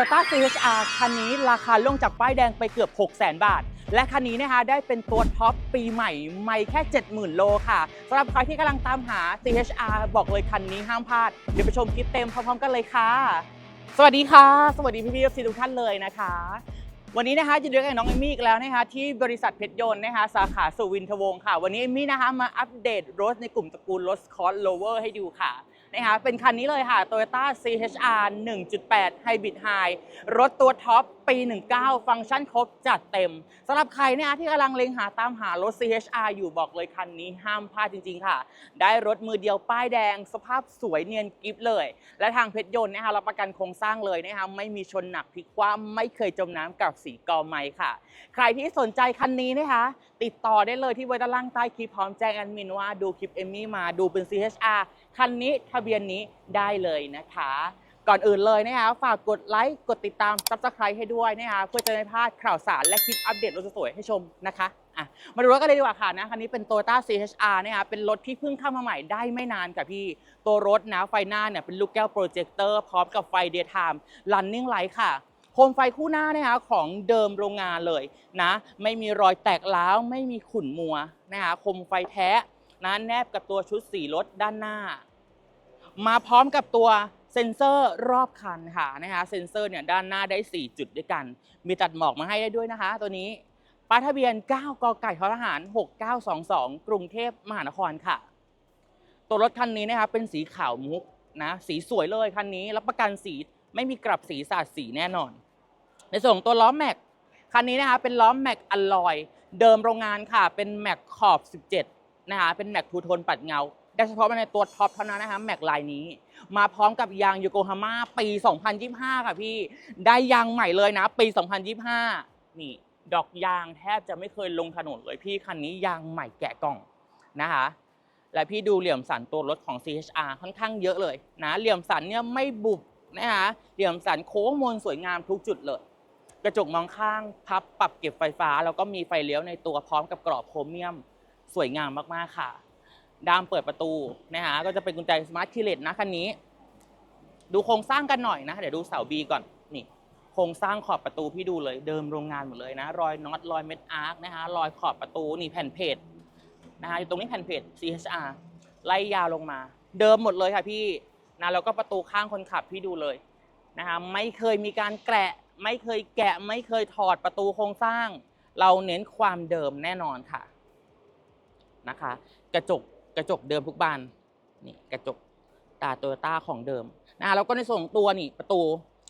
Toyota CHR คันนี้ราคาลงจากป้ายแดงไปเกือบ 6 0 0 0 0 0 บาท และคันนี้นะคะได้เป็นตัวท็อปปีใหม่ไม่แค่ 70,000 โลค่ะสำหรับใครที่กำลังตามหา CHR บอกเลยคันนี้ห้ามพลาด เดี๋ยวไปชมคลิปเต็มพร้อมๆกันเลยค่ะ สวัสดีค่ะ สวัสดีพี่พี่ซีทุกท่านเลยนะคะ วันนี้นะคะจะเรียกกับน้องเอมี่อีกแล้วนะคะที่บริษัทเพชรยนต์นะคะสาขาสุวินทวงศ์ค่ะ วันนี้เอมมี่นะคะมาอัปเดตรถในกลุ่มตระกูลรถคอร์สโลเวอร์ให้ดูค่ะ นะคะเป็นคันนี้เลยค่ะ Toyota CHR 1.8 Hybrid High รถตัวท็อป ปี 19 ฟังก์ชันครบจัดเต็มสำหรับใครเนี่ยที่กำลังเล็งหาตามหารถ CHR อยู่บอกเลยคันนี้ห้ามพลาดจริง ๆ ค่ะ ได้รถมือเดียวป้ายแดง สภาพสวยเนียนกิฟเลย และทางเพชรยนต์นะคะรับประกันโครงสร้างเลยนะคะไม่มีชนหนักพลิกคว่ำไม่เคยจมน้ำกับสีกอไม้ค่ะ ใครที่สนใจคันนี้นะคะติดต่อได้เลยที่ไว้ด้านล่างใต้คลิปพร้อมแจ้งแอดมินว่าดูคลิปเอมมี่มาดูเป็น CHR คันนี้ทะเบียนนี้ได้เลยนะคะ ก่อนอื่นเลยนะคะฝากกดไลค์กดติดตาม subscribe ให้ด้วยนะคะเพื่อจะไม่พลาดข่าวสารและคลิปอัปเดตรถสวยให้ชมนะคะอะมาดูรถกันเลยดีกว่าค่ะนะคันนี้เป็น Toyota CHR นะคะเป็นรถที่เพิ่งเข้ามาใหม่ได้ไม่นานค่ะพี่ ตัวรถนะไฟหน้าเนี่ยเป็นลูกแก้วโปรเจคเตอร์พร้อมกับไฟ daytime running light ค่ะโคมไฟคู่หน้านะคะของเดิมโรงงานเลยนะ ไม่มีรอยแตกร้าวไม่มีขุ่นมัวนะคะโคมไฟแท้นะแนบกับตัวชุดสีรถด้านหน้า มาพร้อมกับตัว เซ็นเซอร์รอบคันค่ะนะคะเซ็นเซอร์เนี่ยด้านหน้าได้ 4 จุดด้วยกัน มีตัดหมอกมาให้ได้ด้วยนะคะ ตัวนี้ป้ายทะเบียน 9 กไก่ทหาร 6922 กรุงเทพมหานครค่ะ ตัวรถคันนี้นะคะเป็นสีขาวมุกนะสีสวยเลยคันนี้รับประกันสีไม่มีกลับสีสาดสีแน่นอน ในส่วนตัวล้อแม็กคันนี้นะคะเป็นล้อแม็กอลลอย เดิมโรงงานค่ะ เป็นแม็กขอบ 17 นะคะเป็นแม็กทูโทนปัดเงา ได้เฉพาะในตัวท็อปเท่านั้นนะคะแม็กลายนี้ มาพร้อมกับยางโยโกฮาม่าปี 2025 ค่ะพี่ ได้ยางใหม่เลยนะ ปี 2025 นี่ ดอกยางแทบจะไม่เคยลงถนนเลยพี่คันนี้ยางใหม่แกะกล่องนะคะและพี่ดูเหลี่ยมสันตัวรถของ CHR ค่อนข้างเยอะเลยนะเหลี่ยมสันเนี่ยไม่บุบนะคะเหลี่ยมสันโค้งมนสวยงามทุกจุดเลย กระจกมองข้างพับปรับเก็บไฟฟ้า แล้วก็มีไฟเลี้ยวในตัวพร้อมกับกรอบโครเมียม สวยงามมากๆค่ะ ดามเปิดประตูนะคะก็จะเป็นกุญแจสมาร์ทคีเลตนะคันนี้ ดูโครงสร้างกันหน่อยนะ เดี๋ยวดูเสาบีก่อนนี่โครงสร้างขอบประตูพี่ดูเลยเดิมโรงงานหมดเลยนะ รอยน็อตรอยเม็ดอาร์คนะคะรอยขอบประตูนี่แผ่นเพจนะคะอยู่ตรงนี้แผ่นเพจ CHR ไล่ยาวลงมา เดิมหมดเลยค่ะพี่นะแล้วก็ประตูข้างคนขับพี่ดูเลยนะคะไม่เคยมีการแกะ ไม่เคยแกะ ไม่เคยถอดประตูโครงสร้าง เราเน้นความเดิมแน่นอนค่ะนะคะ กระจก กระจกเดิมทุกบานนี่กระจกตาโตโยต้าของเดิมนะแล้วก็ในส่วนของตัวนี่ประตู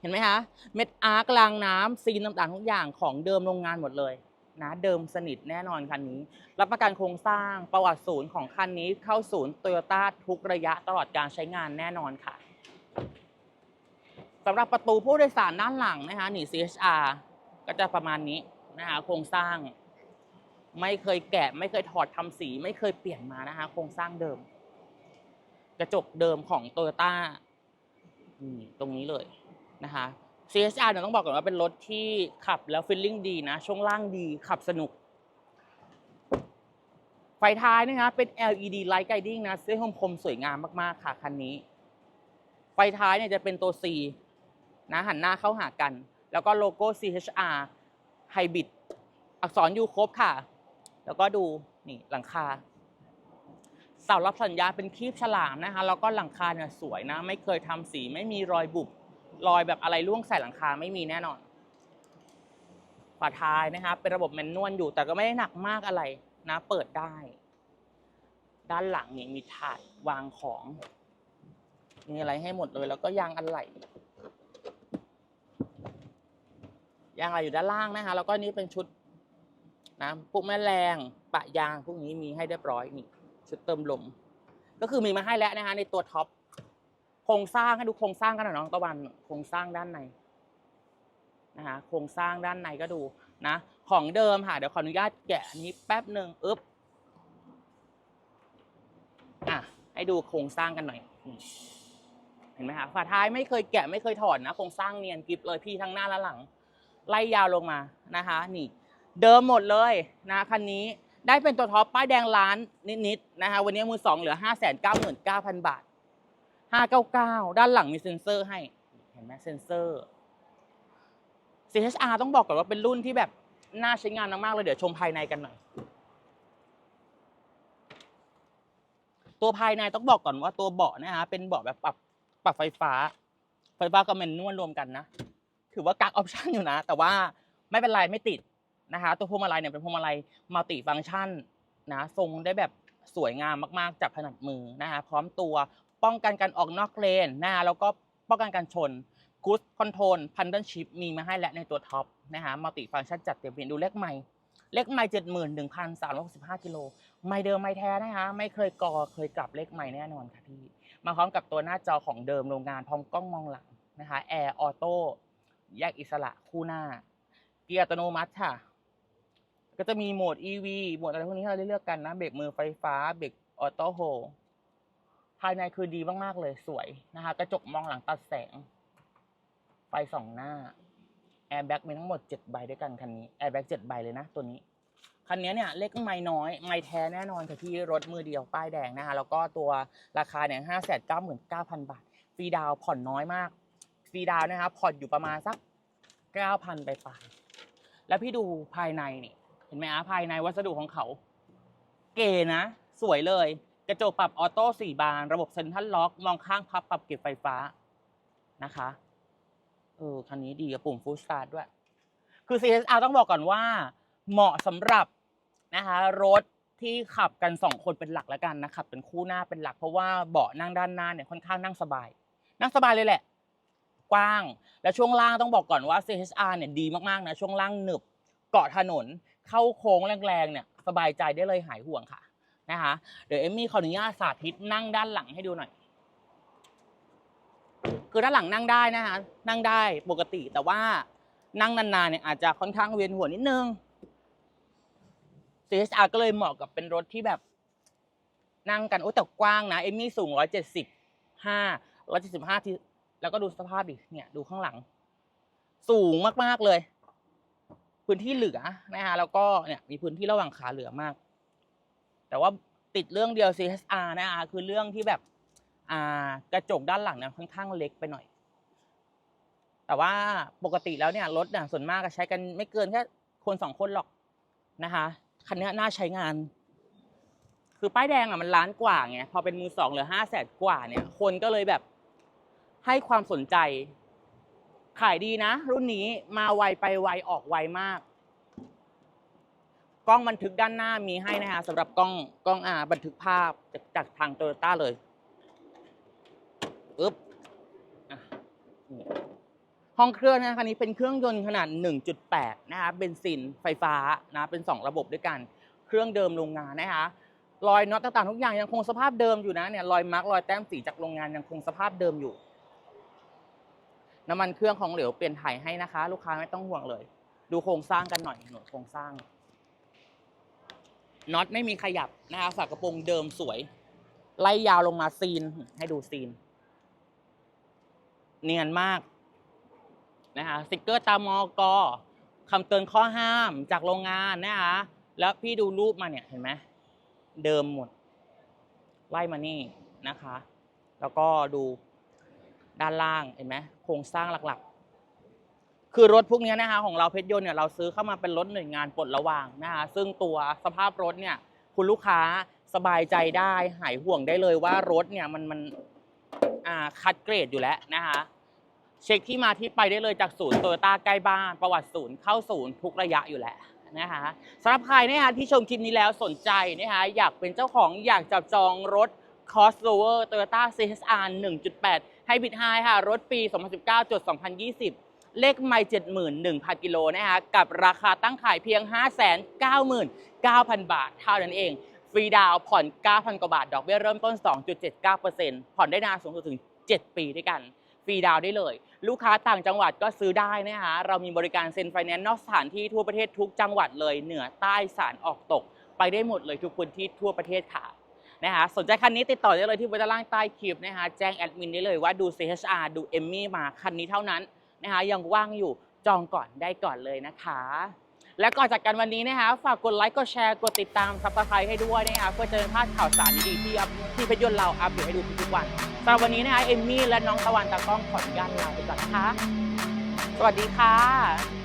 เห็นไหมคะเม็ดอาร์กรางน้ำซีนต่างๆทุกอย่างของเดิมโรงงานหมดเลยนะเดิมสนิทแน่นอนคันนี้ รับประกันโครงสร้างประวัติศูนย์ของคันนี้เข้าศูนย์โตโยต้าทุกระยะตลอดการใช้งานแน่นอนค่ะสำหรับประตูผู้โดยสารด้านหลังนะคะนี่ CHR ก็จะประมาณนี้นะคะโครงสร้าง ไม่เคยแกะ ไม่เคยถอดทำสี ไม่เคยเปลี่ยนมานะคะโครงสร้างเดิม กระจกเดิมของโตโยต้าตรงนี้เลยนะคะ CHR เนี่ยต้องบอกก่อนว่าเป็นรถที่ขับแล้วฟีลลิ่งดีนะ ช่วงล่างดีขับสนุก ไฟท้ายนะคะเป็น LED Light Guiding นะเส้นคมคมสวยงามมากๆ ค่ะคันนี้ ไฟท้ายเนี่ยจะเป็นตัว C นะหันหน้าเข้าหากัน แล้วก็โลโก้ CHR Hybrid อักษรอยู่ครบค่ะ แล้วก็ดูนี่หลังคาเสารับสัญญาเป็นคีบฉลามนะคะแล้วก็หลังคาเนี่ยสวยนะ ไม่เคยทำสีไม่มีรอยบุบรอยแบบอะไรร่วงใส่หลังคาไม่มีแน่นอนฝาท้ายนะคะเป็นระบบแมนนวลอยู่แต่ก็ไม่ได้หนักมากอะไรนะ เปิดได้ ด้านหลังนี่มีถาดวางของ มีอะไรให้หมดเลย แล้วก็ยางอะไหล่ยางอะไรอยู่ด้านล่างนะคะแล้วก็นี่เป็นชุด นะพวกแม่แรงปะยางพวกนี้มีให้เรียบร้อยนี่ชุดเติมลม ก็คือมีมาให้แล้วนะคะในตัวท็อปโครงสร้างให้ดูโครงสร้างกันหน่อยน้องตะวันโครงสร้างด้านในนะคะโครงสร้างด้านในก็ดูนะของเดิมค่ะเดี๋ยวขออนุญาตแกะอันนี้แป๊บหนึ่งอึ๊บอะให้ดูโครงสร้างกันหน่อยเห็นไหมคะฝาท้ายไม่เคยแกะไม่เคยถอดนะโครงสร้างเนียนกริบเลยพี่ทั้งหน้าและหลัง ไล่ยาวลงมานะคะนี่ เดิมหมดเลยนะคันนี้ได้เป็นตัวท็อปป้ายแดงล้านนิดๆนะคะวันนี้มือสองเหลือ 5 9 9 9 0 0 บาท 599 ด้านหลังมีเซ็นเซอร์ให้ เห็นไหมเซ็นเซอร์ CHR ต้องบอกก่อนว่าเป็นรุ่นที่แบบน่าใช้งานมากๆเลยเดี๋ยวชมภายในกันหน่อย ตัวภายในต้องบอกก่อนว่าตัวเบาะนะฮะเป็นเบาะแบบปรับปรับไฟฟ้า ไฟฟ้ากับแมนนวลรวมกันนะ ถือว่ากักออปชั่นอยู่นะ แต่ว่าไม่เป็นไรไม่ติด นะคะ ตัวพวงมาลัยเนี่ยเป็นพวงมาลัยมัลติฟังก์ชันนะทรงได้แบบสวยงามมาก ๆ จากผนัดมือนะคะพร้อมตัวป้องกันการออกนอกเลนนะคะแล้วก็ป้องกันการชนกู d คอนโทรลพันเดิลชิพมีมาให้และในตัวท็อปนะคะมัลติฟังก์ชันจัดเต็มเปลี่ยนดูเลขใหม่ เลขใหม่เจ็ดหมื่นหนึ่งพันสามร้อยหกสิบห้ากิโลไม่เดิมไม่แท้นะคะไม่เคยกอเคยกลับเลขใหม่แน่นอนค่ะพี่มาพร้อมกับตัวหน้าจอของเดิมโรงงานพร้อมกล้องมองหลังนะคะแอร์ออโต้แยกอิสระคู่หน้า เกียร์อัตโนมัติค่ะ ก็จะมีโหมด EV โหมดอะไรพวกนี้ที่เราได้เลือกกันนะ เบรกมือไฟฟ้า เบรกออโต้โฮลภายในคือดีมาก ๆ เลยสวยนะคะ กระจกมองหลังตัดแสง ไฟสองหน้า แอร์แบ็กมีทั้งหมด 7 ใบด้วยกันคันนี้ แอร์แบ็ก7ใบเลยนะ ตัวนี้ คันนี้เนี่ยเล็กไม่น้อย ไม่แท้แน่นอนค่ะที่รถมือเดียวป้ายแดงนะคะ แล้วก็ตัวราคาเนี่ยห้าแสนเก้าหมื่นเก้าพันบาท ฟรีดาวผ่อนน้อยมาก ฟรีดาวนะครับผ่อนอยู่ประมาณสักเก้าพันไปปลายแล้วพี่ดูภายในนี่ ห็นไหมอะภายในวัสดุของเขา เก๋นะ สวยเลย กระจกปรับออโต้สี่บาน ระบบเซ็นทรัลล็อก มองข้างพับปรับเก็บไฟฟ้านะคะเออคันนี้ดีกับปุ่มฟู l สตาร์ทด้วย คือ CSR ต้องบอกก่อนว่า เหมาะสำหรับนะคะรถที่ขับกันสองคนเป็นหลักแล้วกันนะขับเป็นคู่หน้าเป็นหลักเพราะว่าเบาะนั่งด้านหน้าเนี่ยค่อนข้างนั่งสบาย นั่งสบายเลยแหละ กว้าง และช่วงล่างต้องบอกก่อนว่า CHR เนี่ยดีมากๆนะช่วงล่างหนึบเกาะถนน เข้าโค้งแรงๆเนี่ยสบายใจได้เลยหายห่วงค่ะนะคะเดี๋ยวเอมมี่ขออนุญาตสาธิตนั่งด้านหลังให้ดูหน่อย คือด้านหลังนั่งได้นะคะนั่งได้ปกติแต่ว่านั่งนานๆเนี่ยอาจจะค่อนข้างเวียนหัวนิดนึง CHR ก็เลยเหมาะกับเป็นรถที่แบบ นั่งกันโอ้แต่กว้างนะเอมมี่สูงร้อยเจ็ดสิบห้าร้อยเจ็ดสิบห้าที่แล้วก็ดูสภาพดิเนี่ยดูข้างหลัง สูงมากๆเลย พื้นที่เหลือนะคะแล้วก็เนี่ยมีพื้นที่ระหว่างขาเหลือมาก แต่ว่าติดเรื่องเดียว CSR นะคะคือเรื่องที่แบบอ่ากระจกด้านหลังเนี่ยค่อนข้างเล็กไปหน่อย แต่ว่าปกติแล้วเนี่ยรถเนี่ยส่วนมากก็ใช้กันไม่เกินแค่คนสองคนหรอกนะคะคันนี้น่าใช้งาน คือป้ายแดงอะมันล้านกว่าไงพอเป็นมือสองเหลือห้าแสนกว่าเนี่ย คนก็เลยแบบให้ความสนใจ ขายดีนะ รุ่นนี้มาไวไปไวออกไวมาก กล้องบันทึกด้านหน้ามีให้นะคะสำหรับกล้องกล้องอ่าบันทึกภาพจากจากทางโตโยต้าเลยอึ๊บอะนี่ห้องเครื่องนะคะคันนี้เป็นเครื่องยนต์ขนาด 1.8 นะคะเบนซินไฟฟ้านะเป็น 2 ระบบด้วยกัน เครื่องเดิมโรงงานนะคะรอยน็อตต่างๆทุกอย่างยังคงสภาพเดิมอยู่นะเนี่ยรอยมาร์กรอยแต้มสีจากโรงงานยังคงสภาพเดิมอยู่ น้ำมันเครื่องของเหลวเปลี่ยนถ่ายให้นะคะ ลูกค้าไม่ต้องห่วงเลย ดูโครงสร้างกันหน่อยหน่วยโครงสร้างน็อตไม่มีขยับนะคะฝากระโปรงเดิมสวย ไล่ยาวลงมาซีนให้ดูซีน เนียนมากนะคะสติกเกอร์ตามอกอคำเตือนข้อห้ามจากโรงงานนะคะแล้วพี่ดูรูปมาเนี่ยเห็นไหมเดิมหมด ไล่มานี่นะคะ แล้วก็ดู ด้านล่างเห็นไหมโครงสร้างหลักๆ คือรถพวกนี้นะคะของเราเพชรยนต์เนี่ยเราซื้อเข้ามาเป็นรถหน่วยงานปลดระวางนะคะซึ่งตัวสภาพรถเนี่ยคุณลูกค้าสบายใจได้หายห่วงได้เลยว่ารถเนี่ยมันมันอ่าคัดเกรดอยู่แล้วนะคะเช็คที่มาที่ไปได้เลยจากศูนย์โตโยต้าใกล้บ้าน ประวัติศูนย์เข้าศูนย์ทุกระยะอยู่แล้วนะคะสำหรับใครนะคะที่ชมคลิปนี้แล้วสนใจนะคะอยากเป็นเจ้าของอยากจับจองรถ crossover Toyota CHR 1.8 Hybrid High ค่ะ รถปี 2019จด2020 เลขไม่71,000 กิโลนะคะกับราคาตั้งขายเพียง 599,000 บาท เท่านั้นเอง ฟรีดาวผ่อน 9,000 กว่าบาท ดอกเบี้ยเริ่มต้น 2.79%ผ่อนได้นานสูงสุดถึง 7 ปีด้วยกัน ฟรีดาวได้เลย ลูกค้าต่างจังหวัดก็ซื้อได้นะคะเรามีบริการเซ็นไฟแนนซ์นอกสถานที่ทั่วประเทศทุกจังหวัดเลยเหนือใต้สารออกตก ไปได้หมดเลยทุกพื้นที่ทั่วประเทศค่ะ นะคะสนใจคันนี้ติดต่อได้เลยที่บนด้านล่างใต้คลิปนะคะแจ้งแอดมินได้เลยว่าดู CHR ดูเอมมี่มาคันนี้เท่านั้นนะคะยังว่างอยู่จองก่อนได้ก่อนเลยนะคะ และก่อนจากกันวันนี้นะคะฝากกดไลค์กดแชร์กดติดตามซับสไครต์ให้ด้วยนะคะเพื่อจะไม่พลาดข่าวสารดีๆที่อัพที่เพชรยนต์เราอัปเดตให้ดูทุกวันสำหรับวันนี้นะคะเอมมี่และน้องตะวันตากล้องขออนุญาตลาไปก่อนนะคะสวัสดีค่ะ